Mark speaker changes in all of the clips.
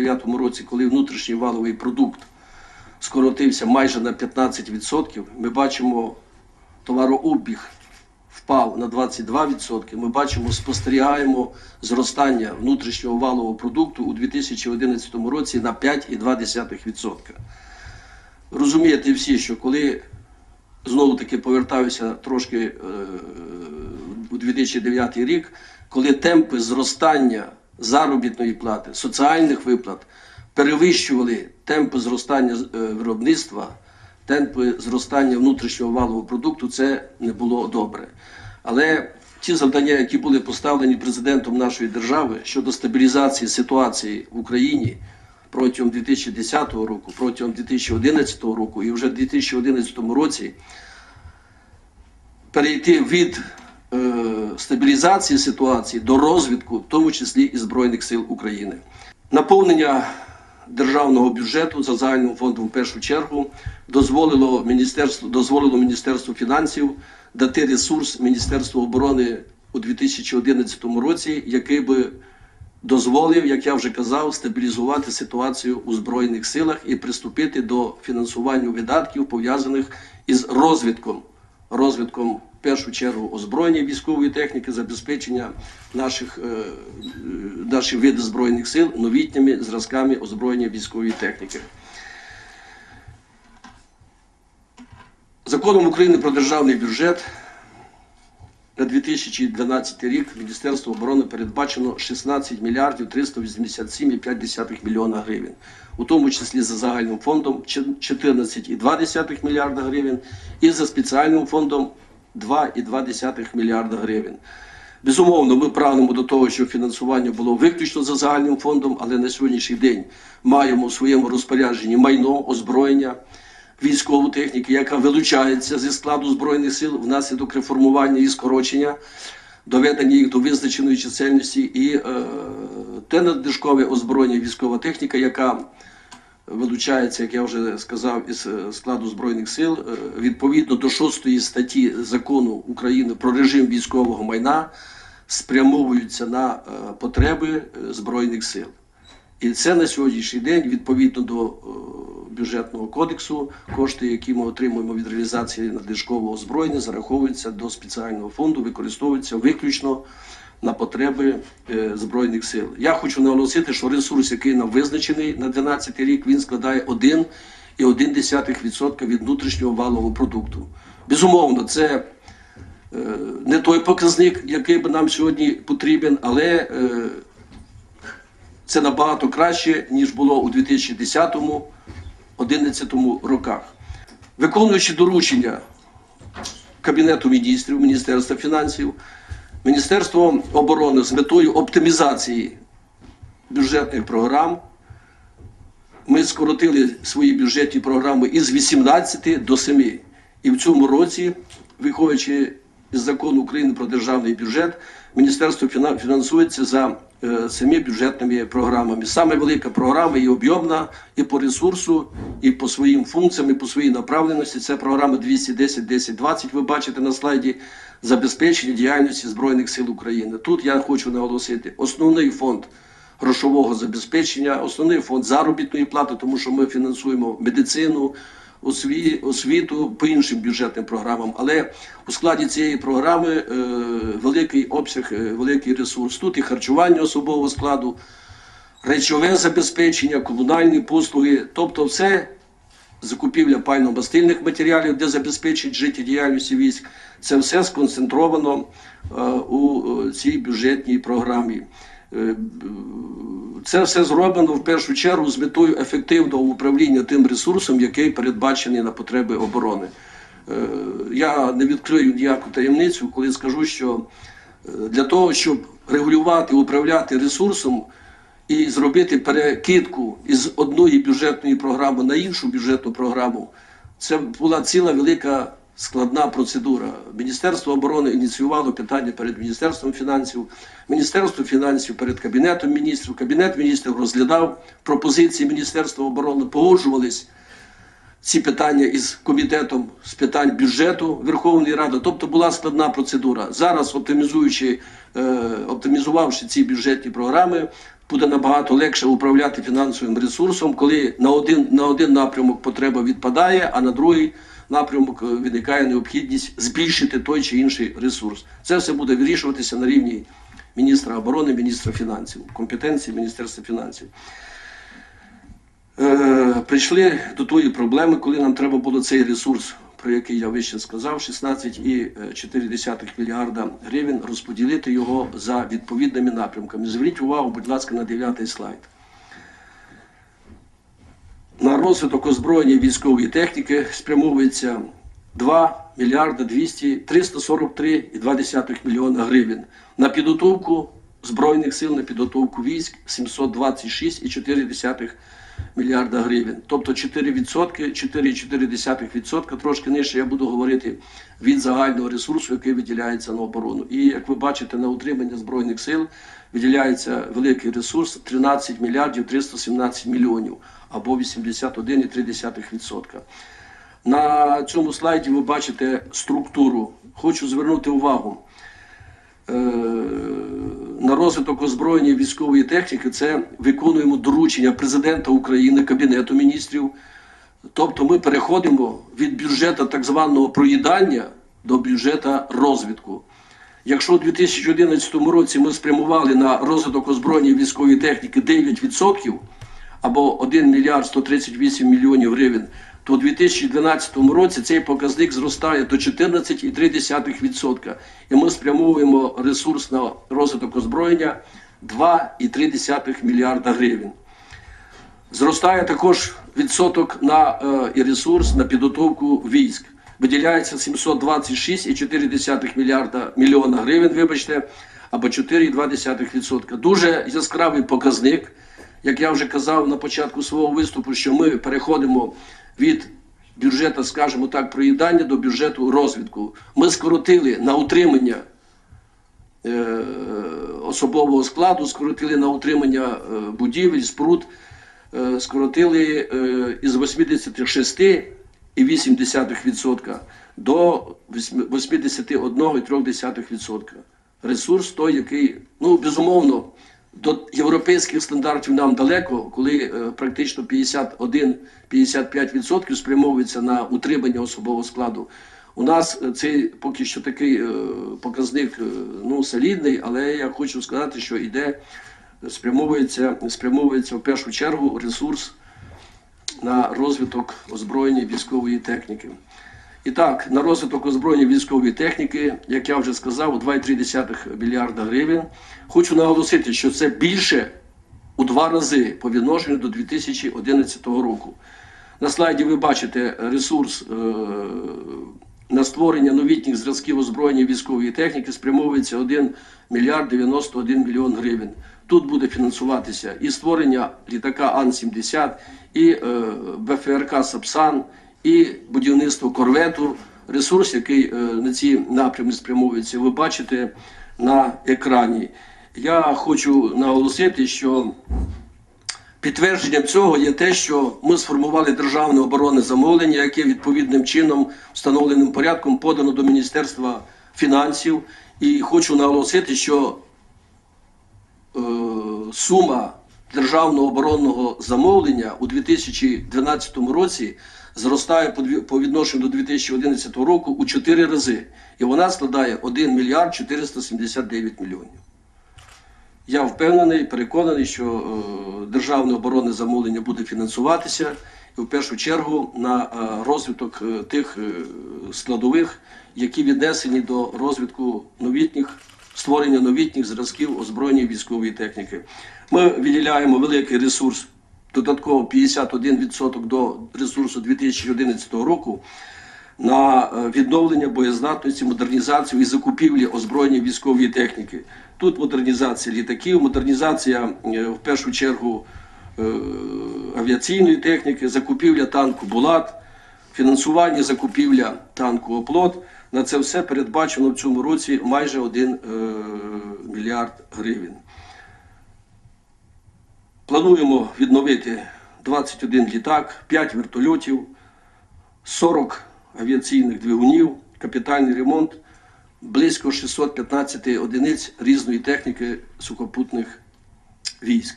Speaker 1: 2009 році, коли внутрішній валовий продукт скоротився майже на 15%, ми бачимо товарообіг впав на 22%. Ми бачимо, спостерігаємо зростання внутрішнього валового продукту у 2011 році на 5,2%. Розумієте всі, що коли знову таки повертаюся трошки е, у 2009 рік, коли темпи зростання заробітної плати, соціальних виплат перевищували темпи зростання е, виробництва, темпи зростання внутрішнього валового продукту, це не було добре. Але ті завдання, які були поставлені президентом нашої держави щодо стабілізації ситуації в Україні протягом 2010 року, протягом 2011 року і вже в 2011 році перейти від стабілізації ситуації до розвитку, в тому числі і Збройних сил України. Наповнення державного бюджету за загальним фондом в першу чергу дозволило міністерству, дозволило Міністерству фінансів дати ресурс Міністерству оборони у 2011 році, який би дозволив, як я вже казав, стабілізувати ситуацію у Збройних силах і приступити до фінансування видатків, пов'язаних із розвитком, розвитком в першу чергу озброєння військової техніки, забезпечення наших, е, е, наших видів збройних сил новітніми зразками озброєння військової техніки. Законом України про державний бюджет на 2012 рік Міністерство оборони передбачено 16 мільярдів 387,5 мільйона гривень, у тому числі за загальним фондом 14,2 мільярда гривень і за спеціальним фондом 2,2 мільярда гривень. Безумовно, ми прагнемо до того, щоб фінансування було виключно за загальним фондом, але на сьогоднішній день маємо в своєму розпорядженні майно, озброєння, військову техніку, яка вилучається зі складу Збройних сил внаслідок реформування і скорочення, доведення їх до визначеної чисельності, і е, те надлишкове озброєння військова техніка, яка вилучається, як я вже сказав, із е, складу Збройних сил, е, відповідно до 6 статті закону України про режим військового майна, спрямовуються на е, потреби Збройних сил. І це на сьогоднішній день, відповідно до бюджетного кодексу, кошти, які ми отримуємо від реалізації надлишкового озброєння, зараховуються до спеціального фонду, використовуються виключно на потреби е, Збройних сил. Я хочу наголосити, що ресурс, який нам визначений на 2012 рік, він складає 1,1% від внутрішнього валового продукту. Безумовно, це е, не той показник, який би нам сьогодні потрібен, але е, це набагато краще, ніж було у 2010-2011 роках. Виконуючи доручення Кабінету міністрів, Міністерства фінансів, Міністерство оборони з метою оптимізації бюджетних програм, ми скоротили свої бюджетні програми із 18 до 7. І в цьому році, виходячи із закону України про державний бюджет, міністерство фінансується за е, семи бюджетними програмами. Саме велика програма і об'ємна, і по ресурсу, і по своїм функціям, і по своїй направленості. Це програма 210 10 20 Ви бачите на слайді забезпечення діяльності Збройних сил України. Тут я хочу наголосити основний фонд грошового забезпечення, основний фонд заробітної плати, тому що ми фінансуємо медицину, освіту по іншим бюджетним програмам. Але у складі цієї програми е, великий обсяг, е, великий ресурс. Тут і харчування особового складу, речове забезпечення, комунальні послуги, тобто все. Закупівля пально-мастильних матеріалів, де забезпечить життєдіяльність військ, це все сконцентровано е, у е, цій бюджетній програмі. Е, Це все зроблено в першу чергу з метою ефективного управління тим ресурсом, який передбачений на потреби оборони. Я не відкрию ніяку таємницю, коли скажу, що для того, щоб регулювати, управляти ресурсом і зробити перекидку із одної бюджетної програми на іншу бюджетну програму, це була ціла велика складна процедура. Міністерство оборони ініціювало питання перед Міністерством фінансів, Міністерство фінансів перед Кабінетом міністрів. Кабінет міністрів розглядав пропозиції Міністерства оборони, погоджувались ці питання із комітетом з питань бюджету Верховної Ради. Тобто була складна процедура. Зараз, оптимізуючи, е, оптимізувавши ці бюджетні програми, буде набагато легше управляти фінансовим ресурсом, коли на один, на один напрямок потреба відпадає, а на другий напрямок е, виникає необхідність збільшити той чи інший ресурс. Це все буде вирішуватися на рівні міністра оборони, міністра фінансів, компетенції Міністерства фінансів. Е, прийшли до тої проблеми, коли нам треба було цей ресурс, про який я вище сказав, 16,4 мільярда гривень, розподілити його за відповідними напрямками. Зверніть увагу, будь ласка, на 9 слайд. На розвиток озброєння військової техніки спрямовується 2 мільярда 200, 343,2 мільйона гривень. На підготовку Збройних сил, на підготовку військ 726,4 мільярда гривень. Тобто 4%, 4,4%, трошки нижче я буду говорити від загального ресурсу, який виділяється на оборону. І як ви бачите, на утримання Збройних сил виділяється великий ресурс 13 мільярдів 317 мільйонів або 81,3%. На цьому слайді ви бачите структуру. Хочу звернути увагу. Е, на розвиток озброєння військової техніки це виконуємо доручення президента України, Кабінету міністрів. Тобто ми переходимо від бюджету так званого проїдання до бюджету розвитку. Якщо у 2011 році ми спрямували на розвиток озброєння військової техніки 9% або 1 мільярд 138 мільйонів гривень, то у 2012 році цей показник зростає до 14,3%. І ми спрямовуємо ресурс на розвиток озброєння 2,3 мільярда гривень. Зростає також відсоток на е, і ресурс на підготовку військ. Виділяється 726,4 мільярда мільйона гривень, вибачте, або 4,2%. Дуже яскравий показник. Як я вже казав на початку свого виступу, що ми переходимо від бюджету, скажімо так, проїдання до бюджету розвитку. Ми скоротили на утримання е, особового складу, скоротили на утримання е, будівель, споруд, е, скоротили е, із 86,8% до 81,3%. Ресурс той, який, ну, безумовно, до європейських стандартів нам далеко, коли е, практично 51-55% спрямовується на утримання особового складу. У нас е, цей поки що такий е, показник ну, солідний, але я хочу сказати, що іде, спрямовується, спрямовується в першу чергу ресурс на розвиток озброєння військової техніки. І так, на розвиток озброєння військової техніки, як я вже сказав, 2,3 мільярда гривень. Хочу наголосити, що це більше у два рази по відношенню до 2011 року. На слайді ви бачите ресурс е, на створення новітніх зразків озброєння військової техніки спрямовується 1 мільярд 91 мільйон гривень. Тут буде фінансуватися і створення літака Ан-70, і е, БФРК Сапсан, і будівництво корвету. Ресурс, який е, на ці напрями спрямовується, ви бачите на екрані. Я хочу наголосити, що Підтвердженням цього є те, що ми сформували державне оборонне замовлення, яке відповідним чином, встановленим порядком, подано до Міністерства фінансів. І хочу наголосити, що е, сума державного оборонного замовлення у 2012 році зростає по відношенню до 2011 року у 4 рази. І вона складає 1 мільярд 479 мільйонів. Я впевнений, переконаний, що е, державне оборонне замовлення буде фінансуватися і в першу чергу на е, розвиток е, тих складових, які віднесені до розвитку новітніх створення новітніх зразків озброєння військової техніки. Ми виділяємо великий ресурс, додатково 51% до ресурсу 2011 року на е, відновлення боєздатності, модернізацію і закупівлі озброєння військової техніки. Тут модернізація літаків, модернізація е, в першу чергу е, авіаційної техніки, закупівля танку Булат, фінансування закупівля танку Оплот. На це все передбачено в цьому році майже 1 мільярд гривень. Плануємо відновити 21 літак, 5 вертольотів. 40 авіаційних двигунів, капітальний ремонт, близько 615 одиниць різної техніки сухопутних військ.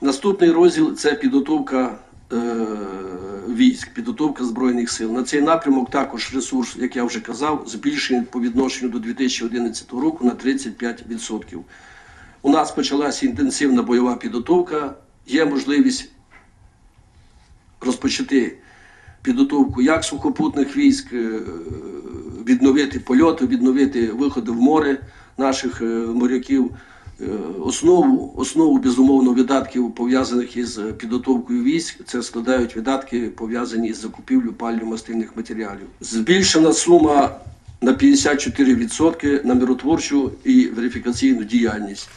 Speaker 1: Наступний розділ це підготовка е, військ, підготовка Збройних сил. На цей напрямок також ресурс, як я вже казав, збільшений по відношенню до 2011 року на 35%. У нас почалася інтенсивна бойова підготовка. Є можливість розпочати підготовку як сухопутних військ, е, відновити польоти, відновити виходи в море наших е, моряків. Е, Основу, основу безумовно видатків пов'язаних із підготовкою військ це складають видатки пов'язані із закупівлею палівно-мастильних матеріалів. Збільшена сума на 54% на миротворчу і верифікаційну діяльність.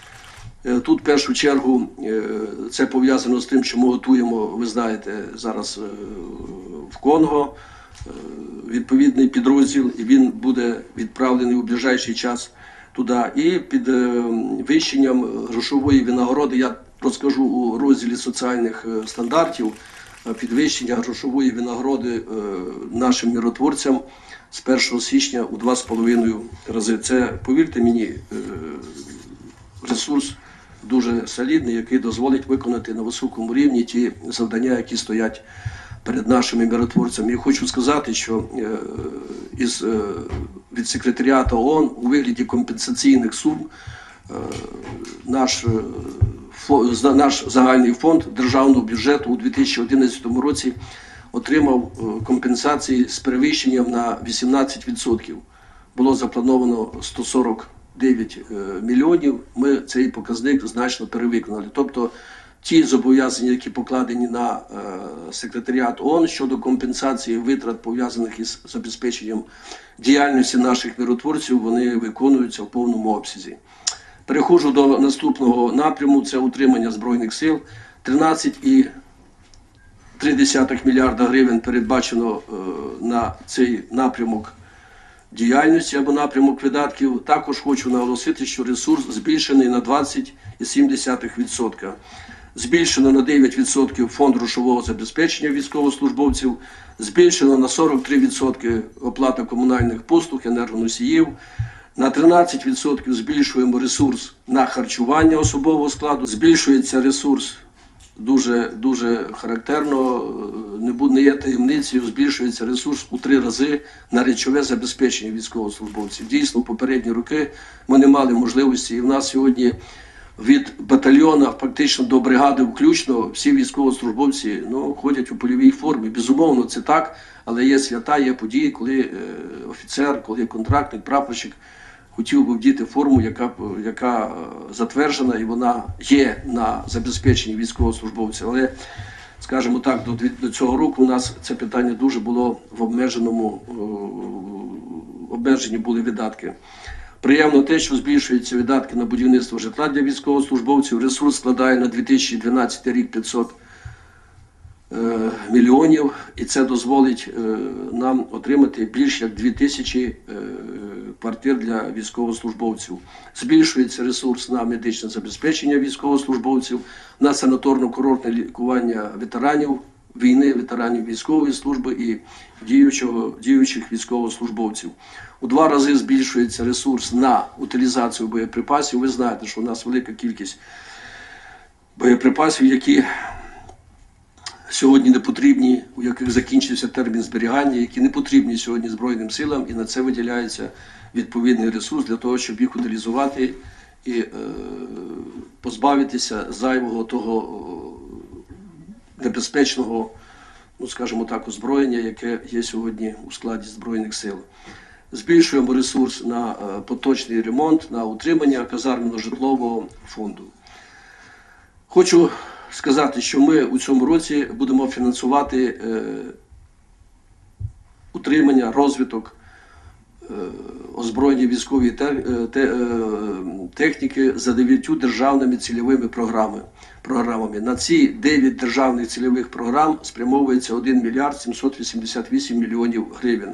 Speaker 1: Е, Тут в першу чергу е, це пов'язано з тим, що ми готуємо, ви знаєте, зараз е, в Конго відповідний підрозділ, і він буде відправлений у ближайший час туди. І під вищенням грошової винагороди я розкажу у розділі соціальних стандартів. Підвищення грошової винагороди нашим миротворцям з 1 січня у 2,5 рази. Це, повірте мені, ресурс дуже солідний, який дозволить виконати на високому рівні ті завдання, які стоять перед нашими миротворцями. І хочу сказати, що е, із е, від секретаріату ООН у вигляді компенсаційних сум е, наш наш загальний фонд державного бюджету у 2011 році отримав компенсації з перевищенням на 18%. Було заплановано 140 9 е, мільйонів. Ми цей показник значно перевиконали. Тобто ті зобов'язання, які покладені на е, секретаріат ООН щодо компенсації витрат пов'язаних із забезпеченням діяльності наших миротворців, вони виконуються в повному обсязі. Переходжу до наступного напряму: це утримання збройних сил. 13,3 мільярда гривень передбачено е, на цей напрямок діяльності або напрямок видатків. Також хочу наголосити, що ресурс збільшений на 20,7%. Збільшено на 9% фонд грошового забезпечення військовослужбовців, збільшено на 43% оплата комунальних послуг, енергоносіїв. На 13% збільшуємо ресурс на харчування особового складу. Збільшується ресурс дуже дуже характерно, е, не є таємницею, збільшується ресурс у три рази на речове забезпечення військовослужбовців. Дійсно, в попередні роки ми не мали можливості, і в нас сьогодні від батальйона фактично до бригади, включно всі військовослужбовці ну, ходять у польовій формі. Безумовно, це так, але є свята, є події, коли е, офіцер, коли контрактник, прапорщик хотів би вдіти форму, яка, яка е, затверджена і вона є на забезпеченні військовослужбовців. Але, скажімо так, до, до цього року у нас це питання дуже було в обмеженому е, обмежені були видатки. Приємно те, що збільшуються видатки на будівництво житла для військовослужбовців. Ресурс складає на 2012 рік 500 е, мільйонів, і це дозволить нам отримати більш як 2 тисячі квартир для військовослужбовців. Збільшується ресурс на медичне забезпечення військовослужбовців, на санаторно-курортне лікування ветеранів війни, ветеранів військової служби і діючого, діючих військовослужбовців. У два рази збільшується ресурс на утилізацію боєприпасів. Ви знаєте, що у нас велика кількість боєприпасів, які сьогодні не потрібні, у яких закінчився термін зберігання, які не потрібні сьогодні Збройним силам, і на це виділяється відповідний ресурс для того, щоб їх утилізувати і е, позбавитися зайвого того е, небезпечного, ну скажімо так, озброєння, яке є сьогодні у складі Збройних сил. Збільшуємо ресурс на е, поточний ремонт, на утримання казарменно-житлового фонду. Хочу сказати, що ми у цьому році будемо фінансувати е, утримання, розвиток е, озброєння військової те, е, те, е, техніки за дев'ятью державними цільовими програми, програмами. На ці дев'ять державних цільових програм спрямовується 1 мільярд 788 мільйонів гривень.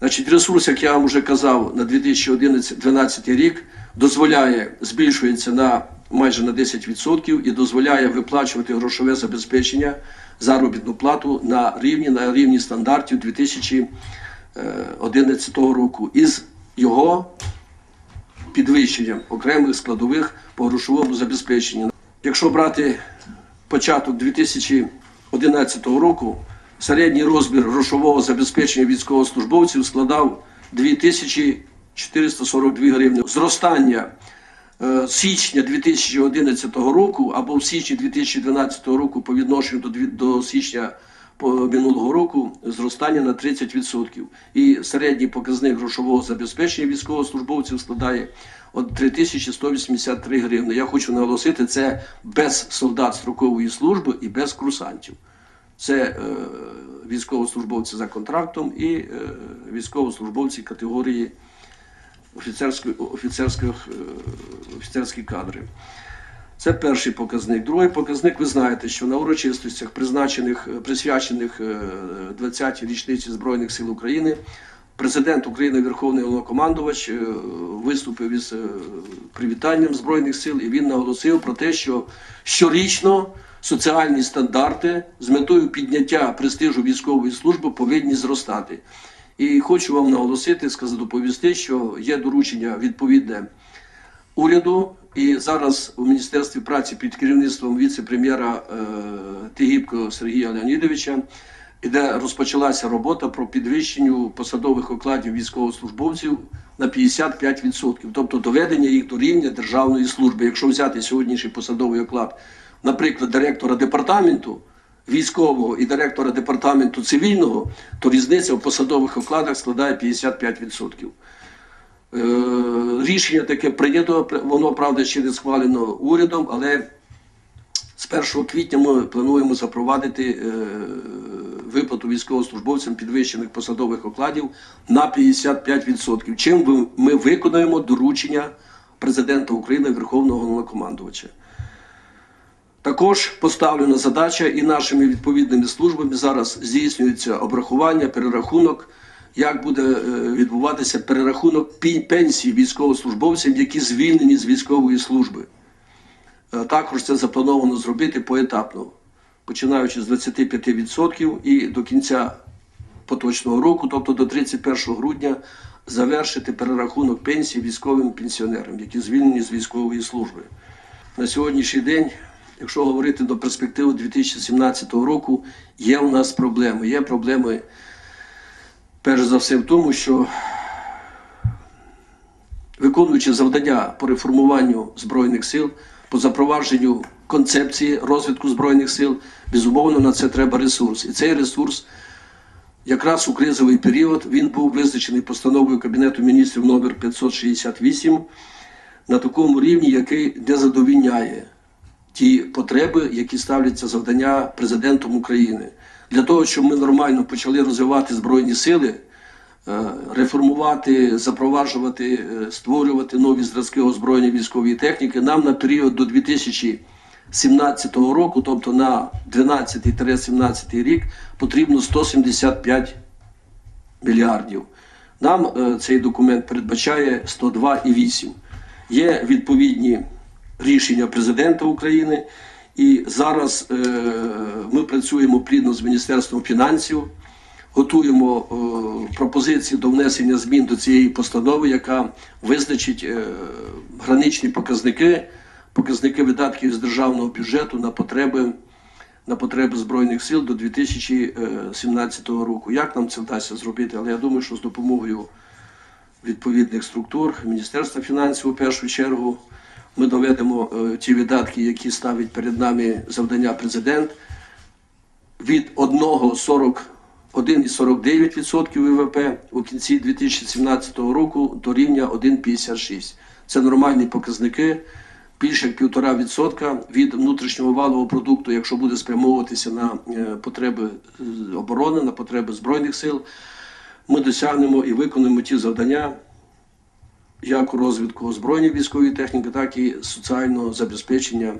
Speaker 1: Значить, ресурс, як я вам вже казав, на 2012 рік дозволяє збільшується на майже на 10% і дозволяє виплачувати грошове забезпечення, заробітну плату на рівні на рівні стандартів 2011 року. Із його підвищенням окремих складових по грошовому забезпеченню. Якщо брати початок 2011 року, середній розмір грошового забезпечення військовослужбовців складав 2442 гривні. Зростання е, січня 2011 року або в січні 2012 року по відношенню до, до січня минулого року зростання на 30%. І середній показник грошового забезпечення військовослужбовців складає от 3183 гривни. Я хочу наголосити, це без солдат строкової служби і без курсантів. Це е, військовослужбовці за контрактом і е, військовослужбовці категорії офіцерських, е, офіцерські кадри. Це перший показник. Другий показник, ви знаєте, що на урочистостях, призначених, е, присвячених е, 20-й річниці Збройних сил України, президент України, Верховний Головнокомандувач, е, виступив із е, привітанням Збройних сил і він наголосив про те, що щорічно соціальні стандарти з метою підняття престижу військової служби повинні зростати. І хочу вам наголосити, сказати, доповісти, що є доручення відповідне уряду. І зараз у Міністерстві праці під керівництвом віце-прем'єра е, Тигіпко Сергія Леонідовича, де розпочалася робота про підвищення посадових окладів військовослужбовців на 55%, тобто доведення їх до рівня державної служби. Якщо взяти сьогоднішній посадовий оклад, наприклад, директора департаменту військового і директора департаменту цивільного, то різниця в посадових окладах складає 55%. Е, Рішення таке прийнято, воно правда ще не схвалено урядом, але з 1 квітня ми плануємо запровадити е, виплату військовослужбовцям підвищених посадових окладів на 55%. Чим ми виконуємо доручення президента України Верховного Головнокомандувача. Також поставлена задача і нашими відповідними службами зараз здійснюється обрахування, перерахунок, як буде е, відбуватися перерахунок пенсій військовослужбовцям, які звільнені з військової служби. Е, Також це заплановано зробити поетапно, починаючи з 25% і до кінця поточного року, тобто до 31 грудня, завершити перерахунок пенсій військовим пенсіонерам, які звільнені з військової служби. На сьогоднішній день, якщо говорити до перспективи 2017 року, є у нас проблеми. Є проблеми, перш за все, в тому, що виконуючи завдання по реформуванню Збройних сил, по запровадженню концепції розвитку Збройних сил, безумовно, на це треба ресурс. І цей ресурс якраз у кризовий період він був визначений постановою Кабінету міністрів номер 568 на такому рівні, який не задовільняє ті потреби, які ставляться завдання президентом України. Для того, щоб ми нормально почали розвивати Збройні сили, е, реформувати, запроваджувати, е, створювати нові зразки озброєння військової техніки, нам на період до 2017 року, тобто на 12-17 рік, потрібно 175 мільярдів. Нам е, цей документ передбачає 102,8. Є відповідні рішення президента України, і зараз е, ми працюємо плідно з Міністерством фінансів, готуємо е, пропозиції до внесення змін до цієї постанови, яка визначить е, граничні показники, показники видатків з державного бюджету на потреби на потреби Збройних сил до 2017 року. Як нам це вдасться зробити? Але я думаю, що з допомогою відповідних структур, Міністерства фінансів у першу чергу, ми доведемо е, ті видатки, які ставить перед нами завдання президент, від 1,41,49% ВВП у кінці 2017 року до рівня 1,56. Це нормальні показники. Більше як півтора відсотка від внутрішнього валового продукту, якщо буде спрямовуватися на е, потреби оборони, на потреби збройних сил, ми досягнемо і виконуємо ті завдання, як розвитку озброєння військової техніки, так і соціального забезпечення